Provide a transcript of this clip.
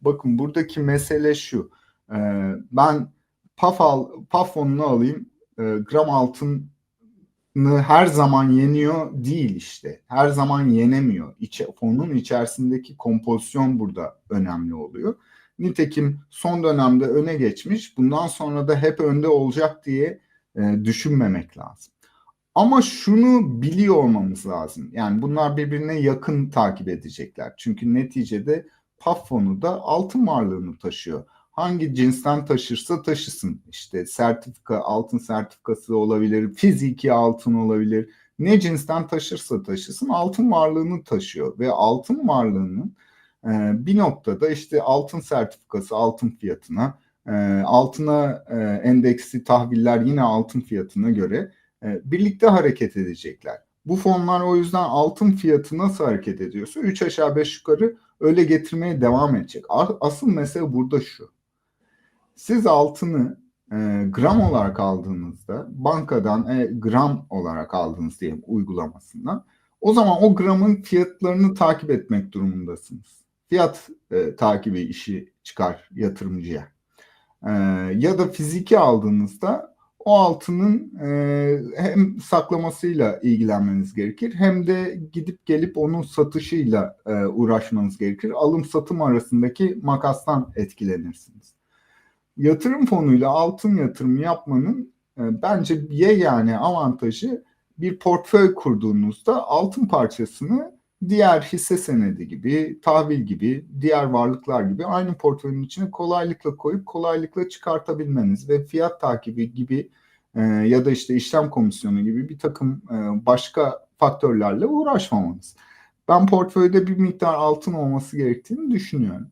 bakın buradaki mesele şu. Ee, ben PAF, al, PAF fonunu alayım. Ee, gram altını her zaman yeniyor değil işte. Her zaman yenemiyor. İçe, fonun içerisindeki kompozisyon burada önemli oluyor. Nitekim son dönemde öne geçmiş. Bundan sonra da hep önde olacak diye e, düşünmemek lazım. Ama şunu biliyor olmamız lazım. Yani bunlar birbirine yakın takip edecekler. Çünkü neticede PAF fonu da altın varlığını taşıyor. Hangi cinsten taşırsa taşısın. İşte sertifika, altın sertifikası olabilir, fiziki altın olabilir. Ne cinsten taşırsa taşısın altın varlığını taşıyor. Ve altın varlığının e, bir noktada işte altın sertifikası altın fiyatına, e, altına e, endeksi tahviller yine altın fiyatına göre e, birlikte hareket edecekler. Bu fonlar o yüzden altın fiyatı nasıl hareket ediyorsa 3 aşağı 5 yukarı öyle getirmeye devam edecek. Asıl mesele burada şu. Siz altını e, gram olarak aldığınızda bankadan e, gram olarak aldınız diyelim uygulamasından o zaman o gramın fiyatlarını takip etmek durumundasınız. Fiyat e, takibi işi çıkar yatırımcıya. E, ya da fiziki aldığınızda o altının e, hem saklamasıyla ilgilenmeniz gerekir hem de gidip gelip onun satışıyla e, uğraşmanız gerekir. Alım satım arasındaki makastan etkilenirsiniz. Yatırım fonuyla altın yatırımı yapmanın e, bence yani avantajı bir portföy kurduğunuzda altın parçasını diğer hisse senedi gibi, tahvil gibi, diğer varlıklar gibi aynı portföyün içine kolaylıkla koyup kolaylıkla çıkartabilmeniz ve fiyat takibi gibi e, ya da işte işlem komisyonu gibi bir takım e, başka faktörlerle uğraşmamanız. Ben portföyde bir miktar altın olması gerektiğini düşünüyorum.